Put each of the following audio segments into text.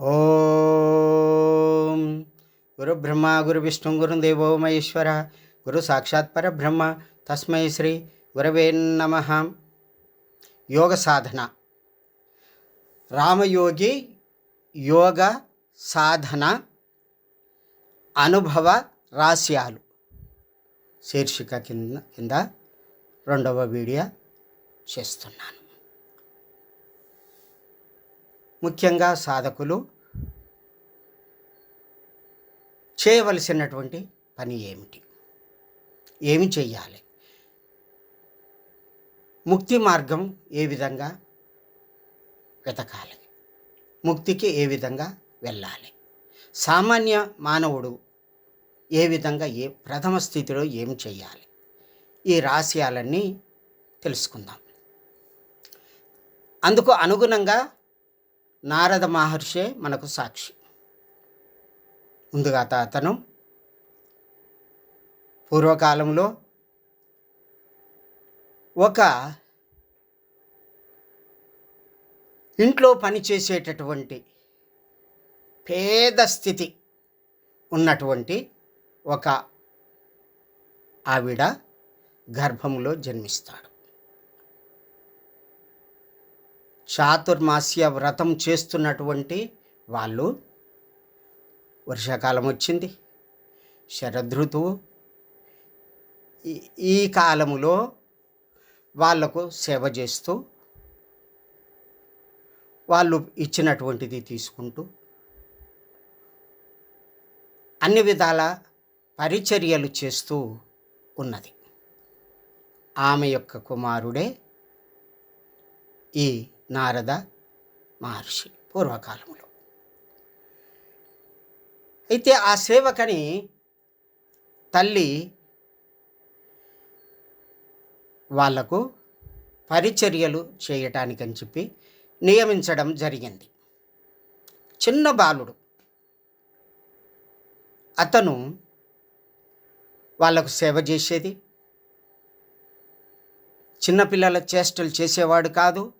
ఓం గురు బ్రహ్మ గురు విష్ణు గురు దేవో మహేశ్వర గురు సాక్షాత్ పరబ్రహ్మ తస్మై శ్రీ గురవే నమ. యోగ సాధన. రామయోగి యోగ సాధన అనుభవ రహస్యాలు. శీర్షిక కింద కింద రెండవ వీడియో చేస్తున్నాను. ముఖ్యంగా సాధకులు చేయవలసినటువంటి పని ఏమిటి? ఏమి చేయాలి ముక్తి మార్గం ఏ విధంగా వెతకాలి? ముక్తికి ఏ విధంగా వెళ్ళాలి? సామాన్య మానవుడు ఏ విధంగా ఏ ప్రథమ స్థితిలో ఏం చేయాలి ఈ రహస్యాలన్నీ తెలుసుకుందాం. అందుకు అనుగుణంగా నారద మహర్షే మనకు సాక్షి. ముందుగా అతను పూర్వకాలంలో ఒక ఇంట్లో పనిచేసేటటువంటి పేద స్థితి ఉన్నటువంటి ఒక ఆవిడ గర్భంలో జన్మిస్తాడు. చాతుర్మాస్య వ్రతం చేస్తున్నటువంటి వాళ్ళు వర్షాకాలం వచ్చింది. శరదృతువు ఈ- కాలములో వాళ్ళకు సేవ చేస్తూ వాళ్ళు ఇచ్చినటువంటిది తీసుకుంటూ అన్ని విధాల పరిచర్యలు చేస్తూ ఉన్నది. ఆమె యొక్క కుమారుడే ఈ నారద మహర్షి పూర్వకాలంలో. అయితే ఆ సేవకని తల్లి వాళ్ళకు పరిచర్యలు చేయటానికని చెప్పి నియమించడం జరిగింది. చిన్న బాలుడు. అతను వాళ్ళకు సేవ చేసేది. చిన్నపిల్లల చేష్టలు చేసేవాడు కాదు.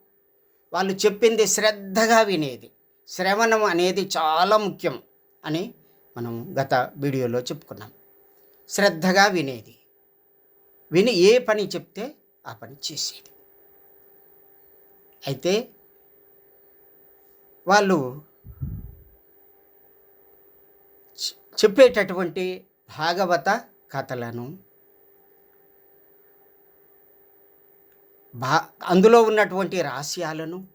వాళ్ళు చెప్పింది శ్రద్ధగా వినేది. శ్రవణం అనేది చాలా ముఖ్యం అని మనం గత వీడియోలో చెప్పుకున్నాం. శ్రద్ధగా వినేది. విని ఏ పని చెప్తే ఆ పని చేసేది. అయితే వాళ్ళు చెప్పేటటువంటి భాగవత కథలను భా అందులో ఉన్నటువంటి రహస్యాలను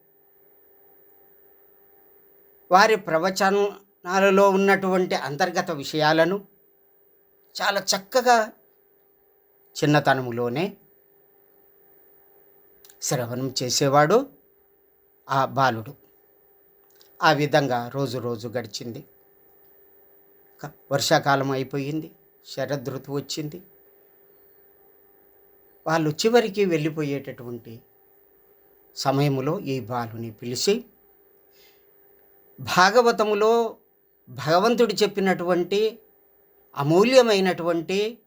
వారి ప్రవచనాలలో ఉన్నటువంటి అంతర్గత విషయాలను చాలా చక్కగా చిన్నతనములోనే శ్రవణం చేసేవాడు ఆ బాలుడు. ఆ విధంగా రోజు రోజు గడిచింది. వర్షాకాలం అయిపోయింది శరదృతువు వచ్చింది. వాళ్ళు చివరికి వెళ్ళిపోయేటటువంటి సమయంలో ఈ బాలుని పిలిచి భాగవతములో భగవంతుడు చెప్పినటువంటి అమూల్యమైనటువంటి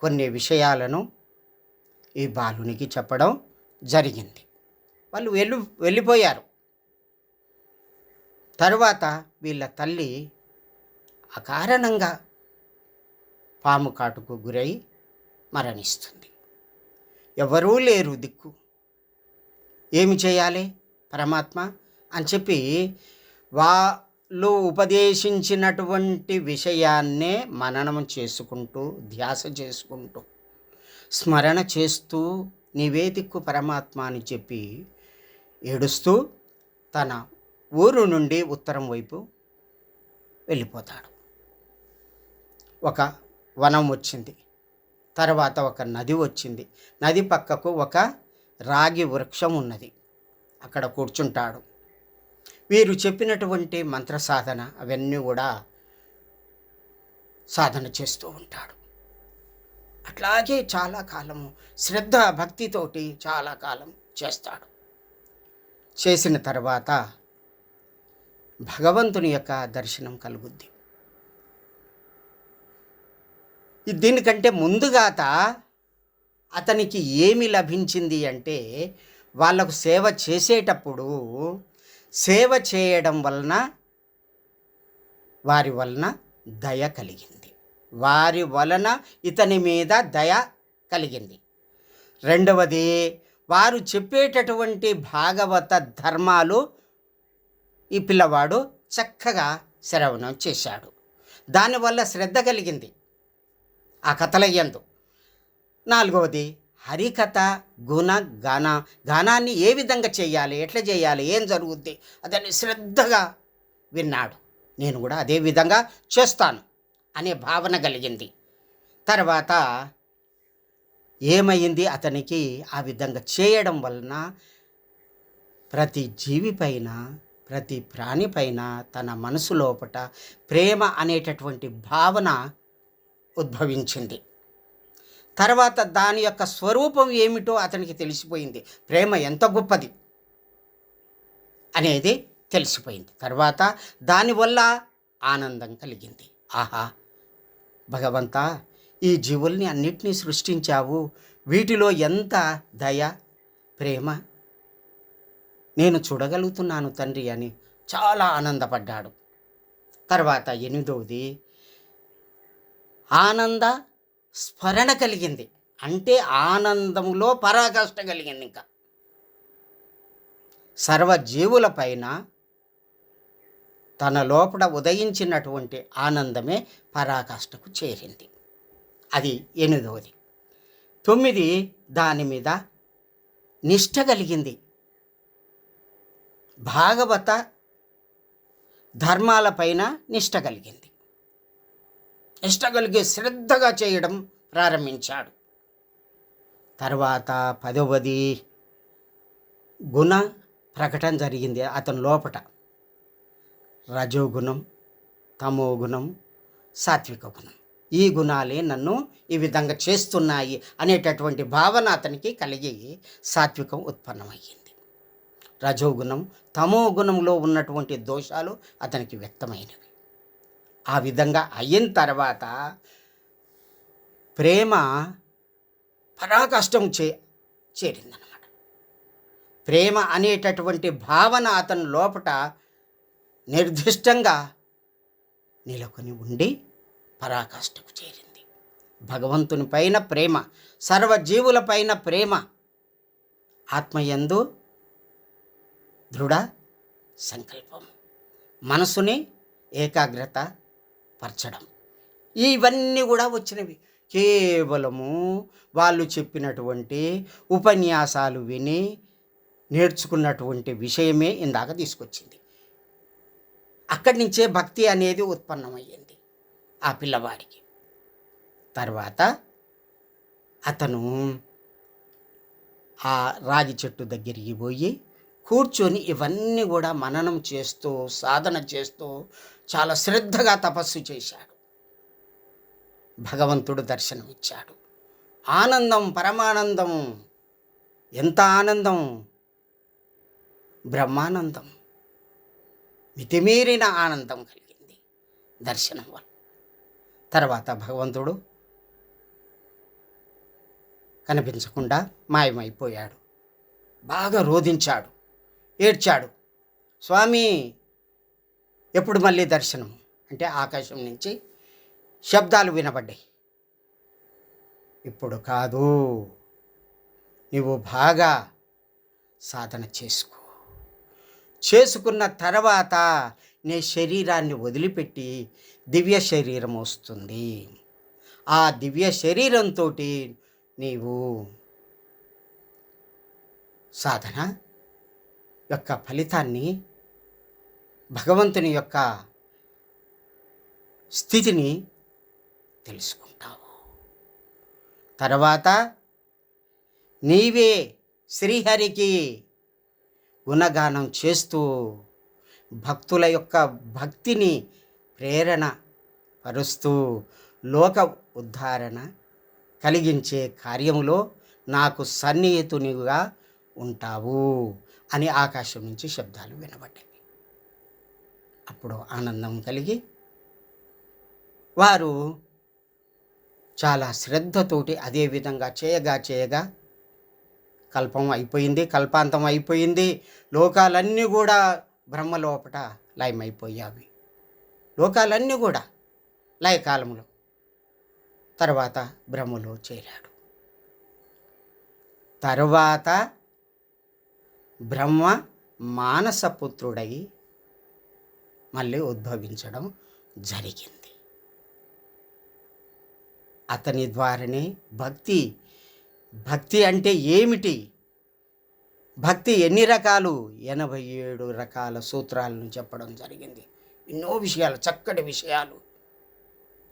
కొన్ని విషయాలను ఈ బాలునికి చెప్పడం జరిగింది. వాళ్ళు వెళ్ళి వెళ్ళిపోయారు. తరువాత వీళ్ళ తల్లి అకారణంగా పాము కాటుకు గురై మరణిస్తుంది. ఎవరూ లేరు దిక్కు. ఏమి చేయాలి? పరమాత్మ అని చెప్పి వాళ్ళు ఉపదేశించినటువంటి విషయాన్నే మననం చేసుకుంటూ ధ్యాస చేసుకుంటూ స్మరణ చేస్తూ నీవే దిక్కు పరమాత్మ అని చెప్పి ఏడుస్తూ తన ఊరు నుండి ఉత్తరం వైపు వెళ్ళిపోతాడు. ఒక వనం వచ్చింది. తర్వాత ఒక నది వచ్చింది. నది పక్కకు ఒక రాగి వృక్షం ఉన్నది. అక్కడ కూర్చుంటాడు. వీరు చెప్పినటువంటి మంత్ర సాధన అవన్నీ కూడా సాధన చేస్తూ ఉంటాడు. అట్లాగే చాలా కాలము శ్రద్ధ భక్తితోటి చాలా కాలం చేస్తాడు. చేసిన తర్వాత భగవంతుని యొక్క దర్శనం కలుగుద్ది ఈ- దీనికంటే ముందుగాత అతనికి ఏమి లభించింది అంటే వాళ్ళకు సేవ చేసేటప్పుడు సేవ చేయడం వలన వారి వలన దయ కలిగింది. వారి వలన ఇతని మీద దయ కలిగింది. రెండవది వారు చెప్పేటటువంటి భాగవత ధర్మాలు ఈ పిల్లవాడు చక్కగా శ్రవణం చేశాడు. దానివల్ల శ్రద్ధ కలిగింది. ఆ కథలయ్యందు నాలుగవది హరికథ గుణ గాన గానాన్ని ఏ విధంగా చేయాలి ఎట్లా చేయాలి ఏం జరుగుద్ది అదని శ్రద్ధగా విన్నాడు. నేను కూడా అదే విధంగా చేస్తాను అనే భావన కలిగింది. తర్వాత ఏమైంది అతనికి ఆ విధంగా చేయడం వలన ప్రతి జీవి పైన ప్రతి ప్రాణి పైన తన మనసు లోపట ప్రేమ అనేటటువంటి భావన ఉద్భవించింది. తర్వాత దాని యొక్క స్వరూపం ఏమిటో అతనికి తెలిసిపోయింది. ప్రేమ ఎంత గొప్పది అనేది తెలిసిపోయింది. తర్వాత దానివల్ల ఆనందం కలిగింది. ఆహా! భగవంతా ఈ జీవుల్ని అన్నిటినీ సృష్టించావు. వీటిలో ఎంత దయ ప్రేమ? నేను చూడగలుగుతున్నాను తండ్రి అని చాలా ఆనందపడ్డాడు. తర్వాత ఎనిమిదవది ఆనంద స్మరణ కలిగింది. అంటే ఆనందంలో పరాకాష్ట కలిగింది ఇంకా. సర్వజీవులపైన తన లోపల ఉదయించినటువంటి ఆనందమే పరాకాష్ఠకు చేరింది. అది ఎనిమిదవది. తొమ్మిది దాని మీద నిష్ట కలిగింది. భాగవత ధర్మాలపైన నిష్ట కలిగింది. నిష్ట శ్రద్ధగా చేయడం ప్రారంభించాడు. తర్వాత పదవది గుణ ప్రకటన జరిగింది అతని లోపట. రజోగుణం తమో గుణం సాత్విక గుణం ఈ గుణాలే నన్ను ఈ విధంగా చేస్తున్నాయి అనేటటువంటి భావన అతనికి కలిగి సాత్వికం ఉత్పన్నమయ్యింది. రజోగుణం తమో గుణంలో ఉన్నటువంటి దోషాలు అతనికి వ్యక్తమైనవి. ఆ విధంగా అయిన తర్వాత ప్రేమ పరాకష్టం చే చేరిందనమాట ప్రేమ అనేటటువంటి భావన అతని లోపట నిర్దిష్టంగా నిలకొని ఉండి పరాకాష్ఠకు చేరింది. భగవంతుని పైన ప్రేమ సర్వజీవుల పైన ప్రేమ ఆత్మయందు దృఢ సంకల్పం. మనసుని ఏకాగ్రత పరచడం. ఇవన్నీ కూడా వచ్చినవి. కేవలము వాళ్ళు చెప్పినటువంటి ఉపన్యాసాలు విని నేర్చుకున్నటువంటి విషయమే ఇందాక తీసుకొచ్చింది. అక్కడి నుంచే భక్తి అనేది ఉత్పన్నమయ్యింది ఆ పిల్లవాడికి. తర్వాత అతను ఆ రాగి చెట్టు దగ్గరికి పోయి కూర్చొని ఇవన్నీ కూడా మననం చేస్తూ సాధన చేస్తూ చాలా శ్రద్ధగా తపస్సు చేశాడు. భగవంతుడు దర్శనమిచ్చాడు. ఆనందం పరమానందం ఎంత ఆనందం? బ్రహ్మానందం. మితిమీరిన ఆనందం కలిగింది దర్శనం వల్ల. తర్వాత భగవంతుడు కనిపించకుండా మాయమైపోయాడు. బాగా రోధించాడు. ఏడ్చాడు. స్వామి ఎప్పుడు మళ్ళీ దర్శనం? అంటే ఆకాశం నుంచి శబ్దాలు వినబడ్డాయి. ఇప్పుడు కాదు. నువ్వు బాగా సాధన చేసుకో. చేసుకున్న తర్వాత నీ శరీరాన్ని వదిలిపెట్టి దివ్య శరీరం వస్తుంది. ఆ దివ్య శరీరంతో నీవు సాధన యొక్క ఫలితాన్ని భగవంతుని యొక్క స్థితిని తెలుసుకుంటావు. తర్వాత నీవే శ్రీహరికి గుణగానం చేస్తూ భక్తుల యొక్క భక్తిని ప్రేరణ పరుస్తూ లోక ఉద్ధారణ కలిగించే కార్యములో నాకు సన్నిహితునిగా ఉంటావు. అని ఆకాశం నుంచి శబ్దాలు వినబడ్డాయి. అప్పుడు ఆనందం కలిగి వారు చాలా శ్రద్ధతోటి అదే విధంగా చేయగా చేయగా కల్పం అయిపోయింది కల్పాంతం అయిపోయింది. లోకాలన్నీ కూడా బ్రహ్మలోపట లయమైపోయావి. లోకాలన్నీ కూడా లయకాలంలో తర్వాత బ్రహ్మలో చేరాడు. తర్వాత బ్రహ్మ మానసపుత్రుడై మళ్ళీ ఉద్భవించడం జరిగింది. అతని ద్వారానే భక్తి భక్తి అంటే ఏమిటి? భక్తి ఎన్ని రకాలు? ఎనభై ఏడు రకాల సూత్రాలను చెప్పడం జరిగింది. ఎన్నో విషయాలు చక్కటి విషయాలు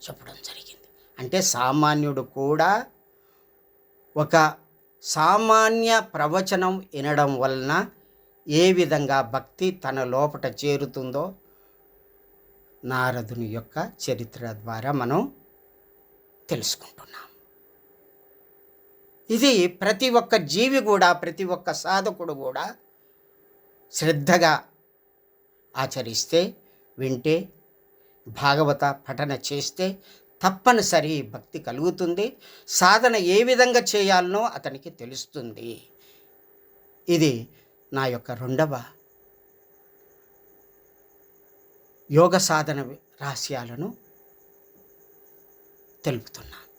చెప్పడం జరిగింది. అంటే సామాన్యుడు కూడా ఒక సామాన్య ప్రవచనం వినడం వలన ఏ విధంగా భక్తి తన లోపట చేరుతుందో నారదుని యొక్క చరిత్ర ద్వారా మనం తెలుసుకుంటున్నాం. ఇది ప్రతి ఒక్క జీవి కూడా ప్రతి ఒక్క సాధకుడు కూడా శ్రద్ధగా ఆచరిస్తే వింటే భాగవత పఠన చేస్తే తప్పనిసరి భక్తి కలుగుతుంది. సాధన ఏ విధంగా చేయాలనో అతనికి తెలుస్తుంది. ఇది నా యొక్క రెండవ యోగ సాధన రహస్యాలను తెలుపుతున్నాను.